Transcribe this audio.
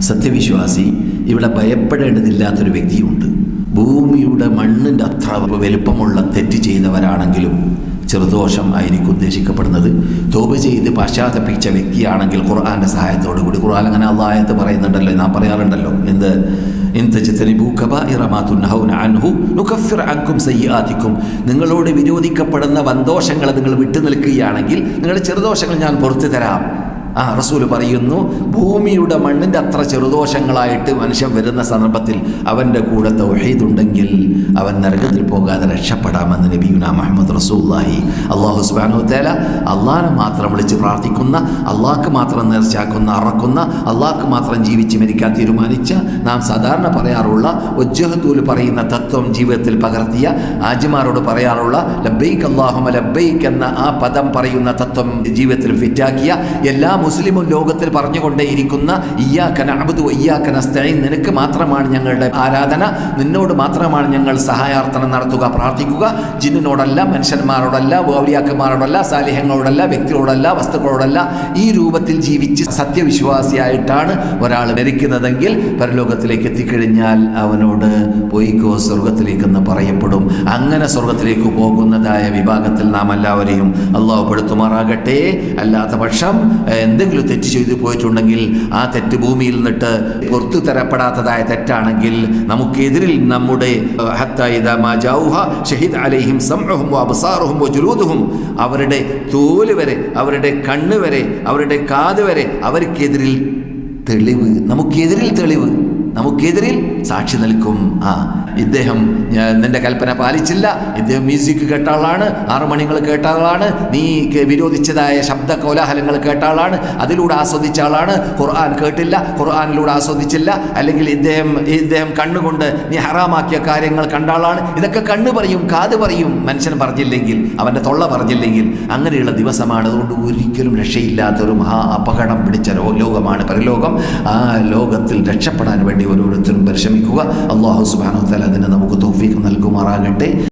സത്യവിശ്വാസി ഇവിടെ ഭയപ്പെടേണ്ടതില്ലാത്തൊരു വ്യക്തിയുണ്ട്. ഭൂമിയുടെ മണ്ണിന്റെ അത്ര വലുപ്പമുള്ള തെറ്റ് ചെയ്തവരാണെങ്കിലും ചെറുദോഷം ആയിരിക്കും ഉദ്ദേശിക്കപ്പെടുന്നത്. തോപ് ചെയ്ത് പശ്ചാത്തപിച്ച വ്യക്തിയാണെങ്കിൽ ഖുർആാന്റെ സഹായത്തോടു കൂടി. ഖുർആൻ അങ്ങനെ അള്ളാഹത്ത് പറയുന്നുണ്ടല്ലോ ഞാൻ പറയാറുണ്ടല്ലോ. എന്ത്? നിങ്ങളോട് വിരോധിക്കപ്പെടുന്ന വന്തോഷങ്ങൾ നിങ്ങൾ വിട്ടു നിൽക്കുകയാണെങ്കിൽ നിങ്ങളുടെ ചെറുദോഷങ്ങൾ ഞാൻ പുറത്തു തരാം ആ റസൂൽ പറയുന്നു ഭൂമിയുടെ മണ്ണിന്റെ അത്ര ചെറുദോഷങ്ങളായിട്ട് മനുഷ്യൻ വരുന്ന സന്ദർഭത്തിൽ അവന്റെ കൂടെ തൗഹീദുണ്ടെങ്കിൽ അവൻ നരകത്തിൽ പോകാതെ രക്ഷപ്പെടാമെന്ന് നബിയുന മുഹമ്മദ് റസൂല്ലാഹി അള്ളാഹു സുബാനു തേല അള്ളാഹിനെ മാത്രം വിളിച്ച് പ്രാർത്ഥിക്കുന്ന അള്ളാഹ്ക്ക് മാത്രം നേർച്ചയാക്കുന്ന അറക്കുന്ന അള്ളാഹ്ക്ക് മാത്രം ജീവിച്ച് മരിക്കാൻ തീരുമാനിച്ച നാം സാധാരണ പറയാറുള്ള ഒജ്ജഹത്തൂൽ പറയുന്ന തത്വം ജീവിതത്തിൽ പകർത്തിയ ആജിമാരോട് പറയാറുള്ള ലബൈക്ക് അള്ളാഹുമ ലബൈക്ക് എന്ന ആ പദം പറയുന്ന തത്വം ജീവിതത്തിൽ ഫിറ്റാക്കിയ എല്ലാ മുസ്ലിമും ലോകത്തിൽ പറഞ്ഞുകൊണ്ടേയിരിക്കുന്ന ഇയ്യാക്കന അബുദു ഇയ്യാക്കന സ്ഥൈൻ നിനക്ക് മാത്രമാണ് ഞങ്ങളുടെ ആരാധന. നിന്നോട് മാത്രമാണ് ഞങ്ങൾ സഹായാർത്ഥന നടത്തുക പ്രാർത്ഥിക്കുക. ജിന്നിനോടല്ല മനുഷ്യന്മാരോടല്ല ഔലിയാക്കന്മാരോടല്ല സാലിഹ്യങ്ങളോടല്ല വ്യക്തികളോടല്ല വസ്തുക്കളോടല്ല ഈ രൂപത്തിൽ ജീവിച്ച് സത്യവിശ്വാസിയായിട്ടാണ് ഒരാൾ മരിക്കുന്നതെങ്കിൽ പരലോകത്തിലേക്ക് എത്തിക്കഴിഞ്ഞാൽ അവനോട് പോയിക്കോ സ്വർഗത്തിലേക്കെന്ന് പറയപ്പെടും. അങ്ങനെ സ്വർഗത്തിലേക്ക് പോകുന്നതായ വിഭാഗത്തിൽ നാം എല്ലാവരെയും അള്ളാഹു പെടുത്തുമാറാകട്ടെ. അല്ലാത്ത പക്ഷം എന്തെങ്കിലും തെറ്റ് ചെയ്തു പോയിട്ടുണ്ടെങ്കിൽ ആ തെറ്റ് ഭൂമിയിൽ നിന്നിട്ട് പുറത്തു തരപ്പെടാത്തതായ തെറ്റാണെങ്കിൽ നമുക്കെതിരിൽ നമ്മുടെ ഷഹീദ് അലൈഹിം സംഹും അബസാറുഹും ജുലൂദുഹും. അവരുടെ തോൽ വരെ അവരുടെ കണ്ണ് വരെ അവരുടെ കാത് വരെ അവർക്കെതിരിൽ തെളിവ് നമുക്കെതിരിൽ തെളിവ്. നമുക്കെതിരിൽ സാക്ഷി നിൽക്കും. ആ ഇദ്ദേഹം നിന്റെ കൽപ്പന പാലിച്ചില്ല. ഇദ്ദേഹം മ്യൂസിക് കേട്ട ആളാണ്. ആറു മണികൾ കേട്ട ആളാണ്. നീ വിരോധിച്ചതായ ശബ്ദ കോലാഹലങ്ങൾ കേട്ട ആളാണ്. അതിലൂടെ ആസ്വദിച്ച ആളാണ്. ഖുർആൻ കേട്ടില്ല. ഖുർആാനിലൂടെ ആസ്വദിച്ചില്ല. അല്ലെങ്കിൽ ഇദ്ദേഹം ഇദ്ദേഹം കണ്ണുകൊണ്ട് നീ ഹറാമാക്കിയ കാര്യങ്ങൾ കണ്ട ആളാണ്. ഇതൊക്കെ കണ്ണ് പറയും കാത് പറയും. മനുഷ്യൻ പറഞ്ഞില്ലെങ്കിൽ അവന്റെ തൊള്ള പറഞ്ഞില്ലെങ്കിൽ അങ്ങനെയുള്ള ദിവസമാണ്. അതുകൊണ്ട് ഒരിക്കലും രക്ഷയില്ലാത്ത ഒരു മഹാ അപകടം പിടിച്ച ലോകമാണ് പരലോകം. ആ ലോകത്തിൽ രക്ഷപ്പെടാൻ വേണ്ടി ഓരോരുത്തരും പരിശ്രമിക്കുക. അള്ളാഹു സുബാനോ തല അതിന് നമുക്ക് തോഫീക്ക് നൽകുമാറാകട്ടെ.